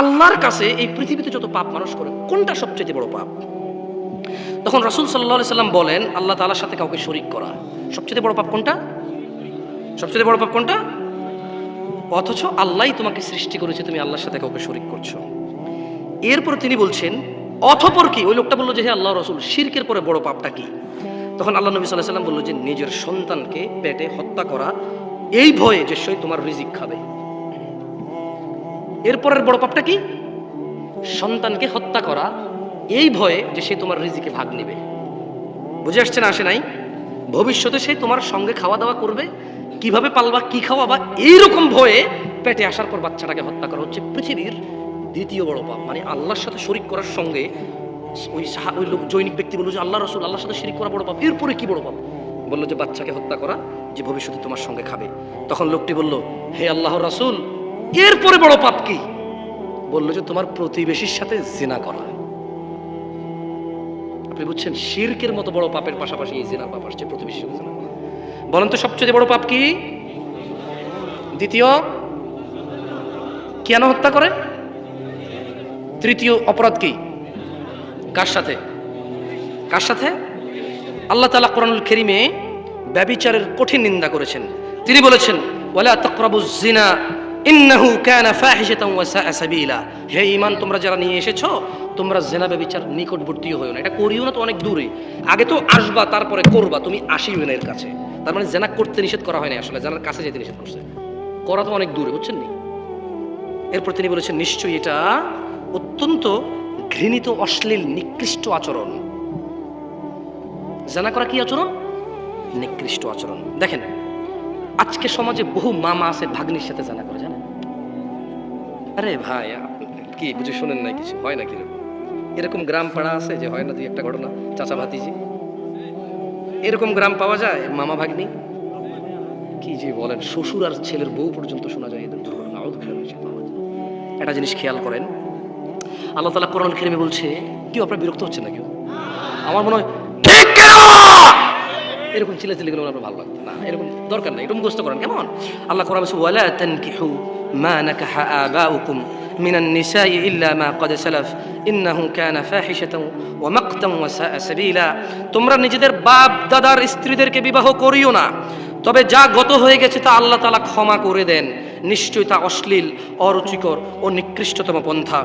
আল্লাহর কাছে এই পৃথিবীতে যত পাপ মানুষ করে, কোনটা সবচেয়ে বড় পাপ? তখন রাসূল আলাইহি সাল্লাম বলেন, আল্লাহ তাআলার সাথে কাউকে শরীক করা। সবচেয়ে বড় পাপ কোনটা? সবচেয়ে বড় পাপ কোনটা? অথচ আল্লাহই তোমাকে সৃষ্টি করেছে, তুমি আল্লাহর সাথে কাউকে শরীক করছ। এরপর তিনি বলছেন, অথপর কি? ওই লোকটা বলল যে, হে আল্লাহ রসুল, শিরকের পরে বড় পাপটা কি? তখন আল্লাহ নবী সাল্লাহ সাল্লাম বলল যে, নিজের সন্তানকে পেটে হত্যা করা, এই ভয়ে যে সে তোমার রিজিক খাবে। এরপরের বড় পাপটা কি? সন্তানকে হত্যা করা। এই ভয়ে যে সে তোমার রিজিকে ভাগ নিবে। বুঝে আসছে না আসে নাই? ভবিষ্যতে সে তোমার সঙ্গে খাওয়া দাওয়া করবে। কীভাবে পালবা, কি খাওয়াবা, এইরকম ভয়ে পেটে আসার পর বাচ্চাটাকে হত্যা করা হচ্ছে পৃথিবীর দ্বিতীয় বড় পাপ। মানে আল্লাহর সাথে শরিক করার সঙ্গে ওই সাহা- ওই লোক জৈনিক ব্যক্তি বলল যে, আল্লাহ রসুল, আল্লাহর সাথে শরিক করা বড় পাপ। এরপরে কি বড় পাপ? বলল যে, বাচ্চাকে হত্যা করা যে ভবিষ্যতে তোমার সঙ্গে খাবে। তখন লোকটি বলল, হে আল্লাহ রাসূল এরপরে বড় পাপ কি? বলল যে তোমার প্রতিবেশীর সাথে জিনা করা। আপনি বুঝছেন, শিরকের মতো বড় পাপের পাশাপাশি এই জিনার পাপ আসছে, প্রতিবেশীর সাথে জিনা। বলেন তো সবচেয়ে বড় পাপ কি? দ্বিতীয়, কেন হত্যা করে? তৃতীয় অপরাধ কি? কার সাথে? কার সাথে? আল্লাহ তালা কোরআনুল কেরিমে ব্যবিচারের কঠিন নিন্দা করেছেন। তিনি বলেছেন, ওয়ালা তাকরাবু জিনা ইন্নাহু কানা ফাহিশাতান ওয়া সাআ সাবিলা। হে ঈমান, তোমরা যারা নিয়ে এসেছ, তোমরা জিনা ব্যবিচার নিকটবর্তীও হয়ো না। এটা করিও না তো অনেক দূরে। আগে তো আসবা, তারপরে করবা। তুমি আসিও না এর কাছে। তার মানে জেনা করতে নিষেধ করা হয়নি আসলে। জানার কাছে যেতে নিষেধ করছে। করা তো অনেক দূরে, বুঝছেন নি? এরপর তিনি বলেছেন, নিশ্চয়ই এটা অত্যন্ত ঘৃণিত, অশ্লীল, নিকৃষ্ট আচরণ। জানা করা কি আচরণ? নিকৃষ্ট আচরণ। দেখেন, আজকে সমাজে বহু মামা আছে, ভাগ্নির সাথে জানা করে। জানেন? আরে ভাই কি বুঝে শোনেন না কিছু? হয় না? কীরকম এরকম গ্রাম পাড়া আছে যে হয় না দুই একটা ঘটনা? চাচা ভাতিজি? এরকম গ্রাম পাওয়া যায়, মামা ভাগ্নি? কি যে বলেন, শ্বশুর আর ছেলের বউ পর্যন্ত শোনা যায় এদের দুর্ঘটনা। একটা জিনিস খেয়াল করেন, আল্লাহ তালা কোরআন খেরিমে বলছে, কেউ আপনার বিরক্ত হচ্ছে না কেউ? আমার মনে হয় এরকম চিলে চিলে গেলে আপনার ভালো লাগতো না। এরকম দরকার নাই এরকম মুখস্থ করেন, কেমন? আল্লাহ কোরআন ওয়ালা তানকিহু মা নাকাহা আবাউকুম من النساء إلا ما قد سلف إنه كان فاحشة ومقتا وساء سبيلا তোমরা নিজেদের বাপ দাদার স্ত্রীদেরকে বিবাহ করিও না তবে যা গত হয়ে গেছে তা আল্লাহ তালা ক্ষমা করে দেন নিশ্চয়ই তা অশ্লীল অরুচিকর ও নিকৃষ্টতম পন্থা